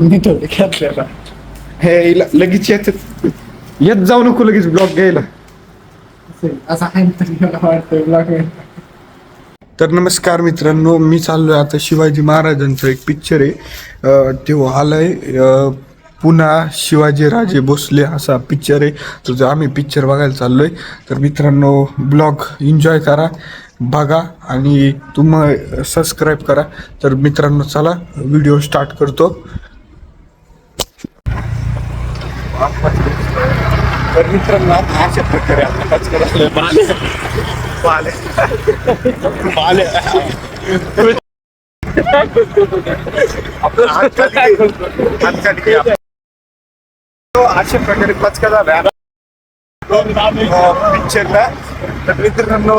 घेतलेला हे लगेच येत. येत जाऊ नको लगेच ब्लॉग घ्यायला. तरी नमस्कार मित्रांनो मी चाललोय आता शिवाजी महाराजांचा एक पिक्चर आहे. तो आलाय पुन्हा शिवाजी राजे भोसले असा पिक्चर आहे. तर आम्ही पिक्चर बघायला चाललोय. तर मित्रांनो ब्लॉग एन्जॉय करा. बघा आणि तुम सबस्क्राईब करा. तर मित्रांनो चला व्हिडिओ स्टार्ट करतो. तर मित्रांनो अशा प्रकारे अशा प्रकारे पचका झाला. पिक्चरला तर मित्रांनो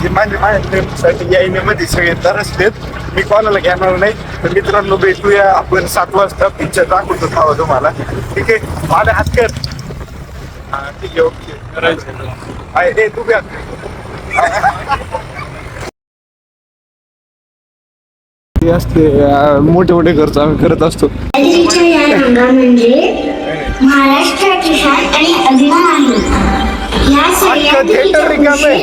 हे माझ्या माझ्या यायनेमध्ये सगळे तरसलेत मी कोणाला घेणार नाही. तर मित्रांनो भेटूया आपण सात वाजता. पिक्चर दाखवतो भावा तुम्हाला. ठीक आहे? माझ्या हात कर. हा ठीक आहे ओके. ए, तू. हे असते मोठे मोठे खर्च आम्ही करत असतो. या म्हणजे महाराष्ट्राची शान आणि अभिमान आहे. अख्खं theater रिकामं.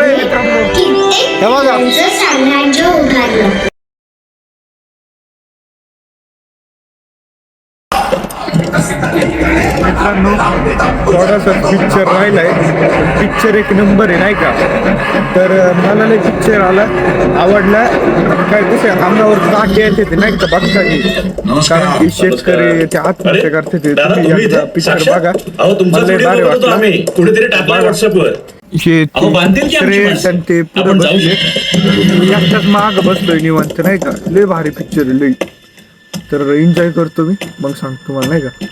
आहे, मित्रांनो. कित्येक हे बघा. मित्रांनो थोडासा पिक्चर राहिलाय. पिक्चर एक नंबर आहे नाही का? तर मला नाही पिक्चर आला आवडला. काय कसं आहे, अंगावर काटे येते ते नाही का? बघता की. कारण की शेतकरी ते आत्महत्या करते ते तुम्ही पिक्चर? बघा. मला लय भारी वाटला. हे ते पुढे बसले एकटाच माग बसलोय निवांत नाही का? लय भारी पिक्चर लय. तर एन्जॉय करतो मी. मग सांगतो तुम्हाला नाही का?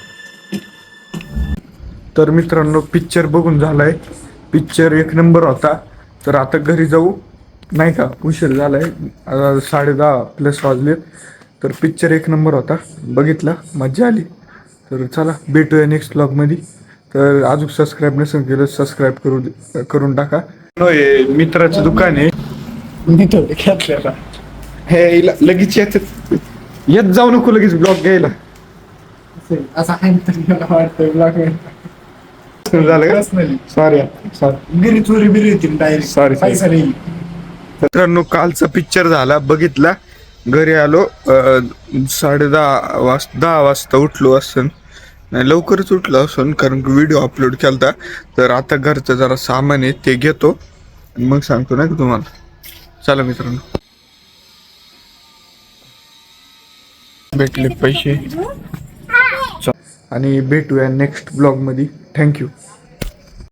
तर मित्रांनो पिक्चर बघून झालाय. पिक्चर एक नंबर होता. तर आता घरी जाऊ. नाही का? उशीर झालाय. आता साडे दहा प्लस वाजले तर पिक्चर एक नंबर होता. बघितला. मजा आली. तर चला भेटूया नेक्स्ट ब्लॉगमध्ये तर अजून सबस्क्राईब नसेल केलं सबस्क्राईब करू करून टाका. हे मित्राचं दुकान आहे. मी थोडे घेतलेला. हे लगेच येत. येत जाऊ नको लगेच ब्लॉग घ्यायला. असं आहे झालं पर्सनली सॉरी सॉरी बिरी चोरी बिरी होती डायरेक्ट Sorry, sorry. पैसा नाही. मित्रांनो कालचा पिक्चर झाला बघितला. घरी आलो साडे दहा वाजता दहा वाजता उठलो असन. नाही लवकरच उठलो असन कारण की व्हिडिओ अपलोड केलता. तर आता घरचं जरा सामान आहे ते घेतो. आणि मग सांगतो नाही का तुम्हाला? चला मित्रांनो. भेटले पैसे. आणि भेटूया नेक्स्ट ब्लॉगमध्ये थँक्यू